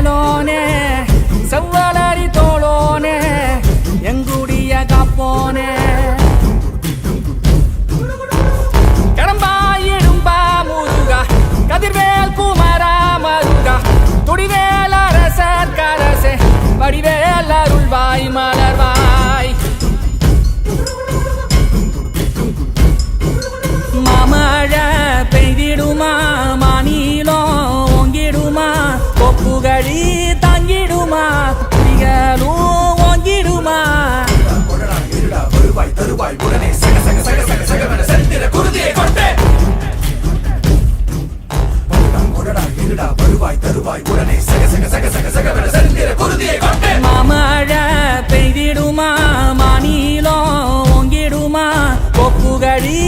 cielo. மழி தங்கிடுமா? புயலும் ஓங்கிடுமா? வருவாய் தருவாய் உடனே சக சக சக சக சகவன பெய்திடுமா? மாநிலம் ஓங்கிடுமா? கொப்புகழி